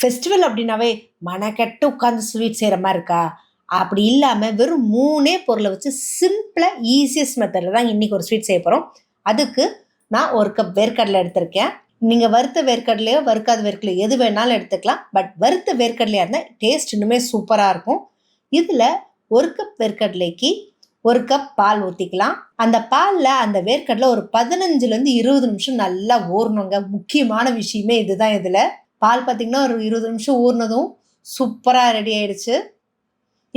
Festival அப்படின்னாவே மனக்கெட்டு உட்காந்து sweet செய்கிற மாதிரி இருக்கா? அப்படி இல்லாமல் வெறும் மூணே பொருளை வச்சு சிம்பிளாக ஈஸியஸ்ட் மெத்தடில் தான் இன்றைக்கி ஒரு ஸ்வீட் செய்ய போகிறோம் அதுக்கு நான் ஒரு கப் வேர்க்கடலை எடுத்திருக்கேன். நீங்கள் வறுத்த வேர்க்கடலையோ வறுக்காத வேர்க்கலையோ எது வேணாலும் எடுத்துக்கலாம். பட் வறுத்த வேர்க்கடலையாக இருந்தால் டேஸ்ட் இன்னுமே சூப்பராக இருக்கும். இதில் ஒரு கப் வேர்க்கடலைக்கு ஒரு கப் பால் ஊற்றிக்கலாம் அந்த பாலில் அந்த வேர்க்கடலை ஒரு பதினஞ்சுலேருந்து இருபது நிமிஷம் நல்லா ஊறணுங்க. முக்கியமான விஷயமே இதுதான் இதில். பால் பார்த்திங்கன்னா ஒரு இருபது நிமிஷம் ஊறினதும் சூப்பராக ரெடி ஆயிடுச்சு.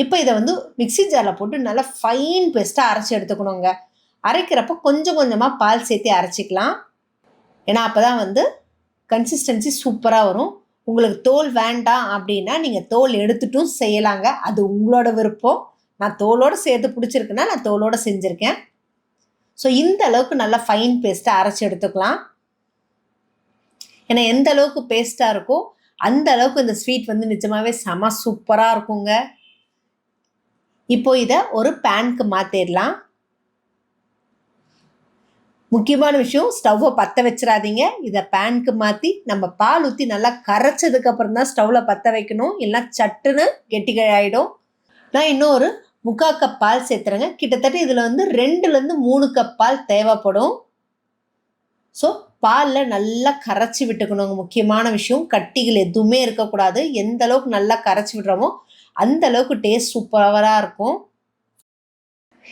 இப்போ இதை வந்து மிக்ஸி ஜாரில் போட்டு நல்லா ஃபைன் பேஸ்ட்டாக அரைச்சி எடுத்துக்கணுங்க. அரைக்கிறப்ப கொஞ்சம் கொஞ்சமாக பால் சேர்த்து அரைச்சிக்கலாம். ஏன்னா அப்போ தான் வந்து கன்சிஸ்டன்சி சூப்பராக வரும். உங்களுக்கு தோல் வேண்டாம் அப்படின்னா நீங்கள் தோல் எடுத்துட்டும் செய்யலாங்க. அது உங்களோட விருப்பம். நான் தோலோடு சேர்த்து பிடிச்சிருக்குன்னா நான் தோலோடு செஞ்சுருக்கேன். ஸோ இந்த அளவுக்கு நல்லா ஃபைன் பேஸ்ட்டாக அரைச்சி எடுத்துக்கலாம். ஏன்னா எந்த அளவுக்கு பேஸ்ட்டாக இருக்கோ அந்த அளவுக்கு இந்த ஸ்வீட் வந்து நிஜமாகவே செம சூப்பராக இருக்குங்க. இப்போ இதை ஒரு பேனுக்கு மாற்றிடலாம் முக்கியமான விஷயம் ஸ்டவ்வை பற்ற வச்சிடாதீங்க இதை பேனுக்கு மாற்றி நம்ம பால் ஊற்றி நல்லா கரைச்சதுக்கப்புறம் தான் ஸ்டவ்வில் பற்ற வைக்கணும். இல்லைன்னா சட்டுன்னு கெட்டிகள் ஆகிடும் நான் இன்னும் ஒரு முக்கால் கப் பால் சேர்த்துறேங்க. கிட்டத்தட்ட இதில் வந்து ரெண்டுலேருந்து மூணு கப் பால் தேவைப்படும். ஸோ பாலில் நல்லா கரைச்சி விட்டுக்கணுங்க. முக்கியமான விஷயம் கட்டிகள் எதுவுமே இருக்கக்கூடாது. எந்த அளவுக்கு நல்லா கரைச்சி விடுறோமோ அந்த அளவுக்கு டேஸ்ட் சூப்பராக இருக்கும்.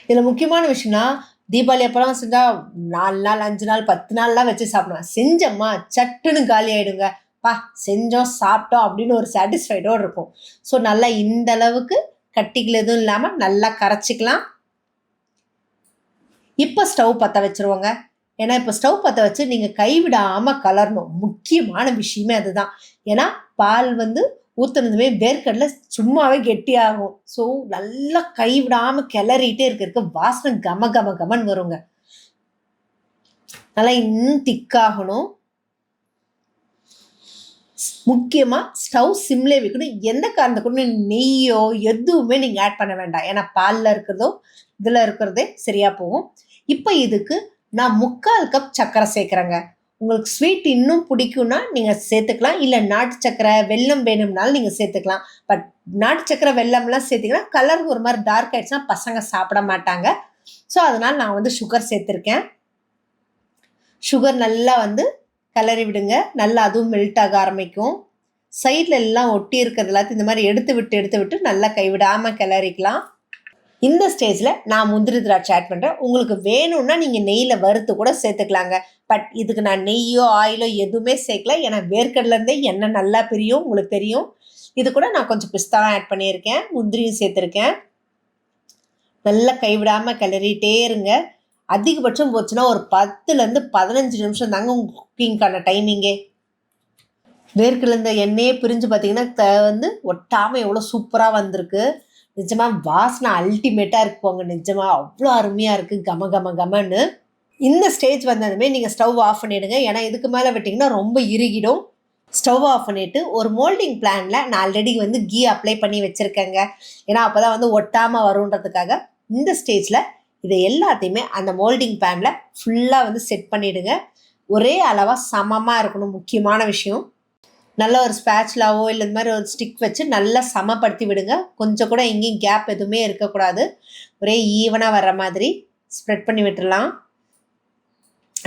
இதில் முக்கியமான விஷயம்னா தீபாவளி அப்போலாம் செஞ்சால் நாலு நாள் அஞ்சு நாள் பத்து நாள்லாம் வச்சு சாப்பிடுவேன். செஞ்சம்மா சட்டுன்னு காலி ஆகிடுங்க பா செஞ்சோம் சாப்பிட்டோம் அப்படின்னு ஒரு சாட்டிஸ்ஃபைடோடு இருக்கும் ஸோ நல்லா இந்த அளவுக்கு கட்டிகள் எதுவும் இல்லாமல் நல்லா கரைச்சிக்கலாம். இப்போ ஸ்டவ் பற்ற வச்சுருவோங்க. ஏன்னா இப்போ ஸ்டவ் பற்ற வச்சு நீங்கள் கைவிடாமல் கலரணும். முக்கியமான விஷயமே அதுதான். ஏன்னா பால் வந்து ஊற்றுனதுமே வேர்க்கடலை சும்மாவே கெட்டியாகும். ஸோ நல்லா கைவிடாமல் கிளறிட்டே இருக்கிறதுக்கு வாசனை கம கம கமன் வருங்க. நல்லா இன்னும் திக்காகணும். முக்கியமாக ஸ்டவ் சிம்லே வைக்கணும். எந்த காரணத்துக்கு நெய்யோ எதுவுமே நீங்கள் ஆட் பண்ண வேண்டாம். ஏன்னா பாலில் இருக்கிறதோ இதில் இருக்கிறதே சரியாக போகும். இப்போ இதுக்கு நான் முக்கால் கப் சர்க்கரை சேர்க்குறேங்க. உங்களுக்கு ஸ்வீட் இன்னும் பிடிக்கும்னா நீங்கள் சேர்த்துக்கலாம். இல்லை நாட்டு சக்கரை வெல்லம் வேணும்னாலும் நீங்கள் சேர்த்துக்கலாம். பட் நாட்டு சக்கரை வெல்லம்லாம் சேர்த்திங்கன்னா கலர் ஒரு மாதிரி டார்க் ஆகிடுச்சுன்னா பசங்க சாப்பிட மாட்டாங்க. ஸோ அதனால் நான் வந்து சுகர் சேர்த்துருக்கேன். சுகர் நல்லா வந்து கலரி விடுங்க. நல்லா அதுவும் மெல்ட் ஆக ஆரம்பிக்கும். சைடில் எல்லாம் ஒட்டி இருக்கிறது எல்லாத்தையும் இந்த மாதிரி எடுத்து விட்டு எடுத்து விட்டு நல்லா கைவிடாமல் கிளறிக்கலாம். இந்த ஸ்டேஜில் நான் முந்திரி திராட்சை ஆட் பண்ணுறேன் உங்களுக்கு வேணும்னா நீங்கள் நெய்யில் வறுத்து கூட சேர்த்துக்கலாங்க. பட் இதுக்கு நான் நெய்யோ ஆயிலோ எதுவுமே சேர்க்கல. ஏன்னா வேர்க்கடலேருந்தே எண்ணெய் நல்லா பிரியும் உங்களுக்கு தெரியும். இது கூட நான் கொஞ்சம் பிஸ்தாவும் ஆட் பண்ணியிருக்கேன். முந்திரியும் சேர்த்துருக்கேன். நல்லா கைவிடாமல் கிளறிட்டே இருங்க. அதிகபட்சம் போச்சுன்னா ஒரு பத்துலேருந்து பதினஞ்சு நிமிஷம் தாங்க உங்கள் குக்கிங்க்கான டைமிங்கே வேர்க்கடலேருந்து எண்ணெயே பிரிஞ்சு பார்த்தீங்கன்னா த வந்து ஒட்டாமல் எவ்வளோ சூப்பராக வந்திருக்கு. நிஜமாக வாசனை அல்டிமேட்டாக இருக்குவாங்க. நிஜமாக அவ்வளோ அருமையாக இருக்குது கம கம கமன்னு. இந்த ஸ்டேஜ் வந்ததுமே நீங்கள் ஸ்டவ் ஆஃப் பண்ணிவிடுங்க ஏன்னா இதுக்கு மேலே விட்டிங்கன்னா ரொம்ப இறுகிடும். ஸ்டவ் ஆஃப் பண்ணிவிட்டு ஒரு மோல்டிங் பிளானில் நான் ஆல்ரெடி வந்து கீ அப்ளை பண்ணி வச்சுருக்கேங்க. ஏன்னா அப்போ தான் வந்து ஒட்டாமல் வருன்றதுக்காக இந்த ஸ்டேஜில் இதை எல்லாத்தையுமே அந்த மோல்டிங் பேனில் ஃபுல்லாக வந்து செட் பண்ணிவிடுங்க ஒரே அளவாக சமமாக இருக்கணும். முக்கியமான விஷயம். நல்ல ஒரு ஸ்பேட்ச்லாவோ இல்லை இந்த மாதிரி ஒரு ஸ்டிக் வச்சு நல்லா சமப்படுத்தி விடுங்க. கொஞ்சம் கூட எங்கேயும் கேப் எதுவுமே இருக்கக்கூடாது. ஒரே ஈவனாக வர்ற மாதிரி ஸ்ப்ரெட் பண்ணி விட்டுடலாம்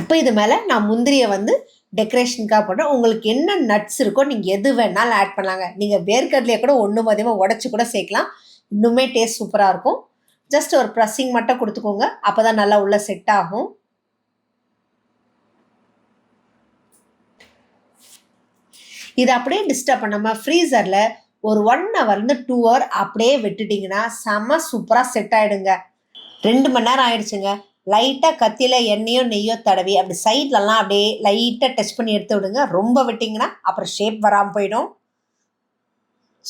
இப்போ இது மேலே நான் முந்திரியை வந்து டெக்கரேஷனுக்காக போட்டேன் உங்களுக்கு என்ன நட்ஸ் இருக்கோ நீங்கள் எது வேணாலும் ஆட் பண்ணலாங்க. நீங்கள் வேர்க்கடலையை கூட ஒன்று மதியமாக உடச்சி கூட சேர்க்கலாம். இன்னுமே டேஸ்ட் சூப்பராக இருக்கும். ஜஸ்ட் ஒரு ப்ரெஸ்ஸிங் மட்டும் கொடுத்துக்கோங்க. அப்போ தான் நல்லா உள்ளே செட் ஆகும். இதை அப்படியே டிஸ்டர்ப் பண்ணாமல் ஃப்ரீசரில் ஒரு ஒன் ஹவர்லேருந்து டூ ஹவர் அப்படியே விட்டுட்டிங்கன்னா செம சூப்பராக செட் ஆகிடுங்க ரெண்டு மணி நேரம் ஆயிடுச்சுங்க. லைட்டாக கத்தியில் எண்ணெயோ நெய்யோ தடவி அப்படி சைட்லலாம் அப்படியே லைட்டாக டச் பண்ணி எடுத்து விடுங்க. ரொம்ப விட்டிங்கன்னா அப்புறம் ஷேப் வராமல் போயிடும்.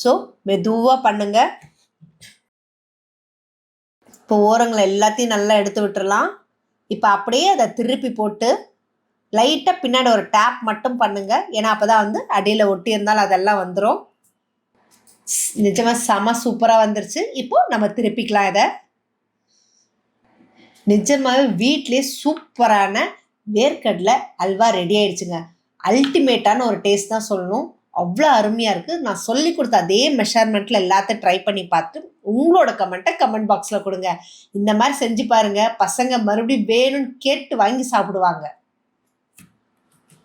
ஸோ மெதுவாக பண்ணுங்க. இப்போ ஓரங்களை எல்லாத்தையும் நல்லா எடுத்து விட்டுறலாம். இப்போ அப்படியே அதை திருப்பி போட்டு லைட்டாக பின்னாடி ஒரு டேப் மட்டும் பண்ணுங்க. ஏன்னா அப்போ தான் வந்து அடியில் ஒட்டி இருந்தாலும் அதெல்லாம் வந்துடும் நிஜமாக செம சூப்பராக வந்துருச்சு. இப்போ நம்ம திருப்பிக்கலாம் இதை. நிஜமாகவே வீட்லேயே சூப்பரான வேர்க்கடலை அல்வா ரெடி ஆயிடுச்சுங்க. அல்டிமேட்டான ஒரு டேஸ்ட் தான் சொல்லணும். அவ்வளோ அருமையாக இருக்குது நான் சொல்லி கொடுத்த அதே மெஷர்மெண்ட்டில் எல்லாத்தையும் ட்ரை பண்ணி பார்த்து உங்களோட கமெண்ட்டை கமெண்ட் பாக்ஸில் கொடுங்க. இந்த மாதிரி செஞ்சு பாருங்கள் பசங்க மறுபடியும் வேணும்னு கேட்டு வாங்கி சாப்பிடுவாங்க.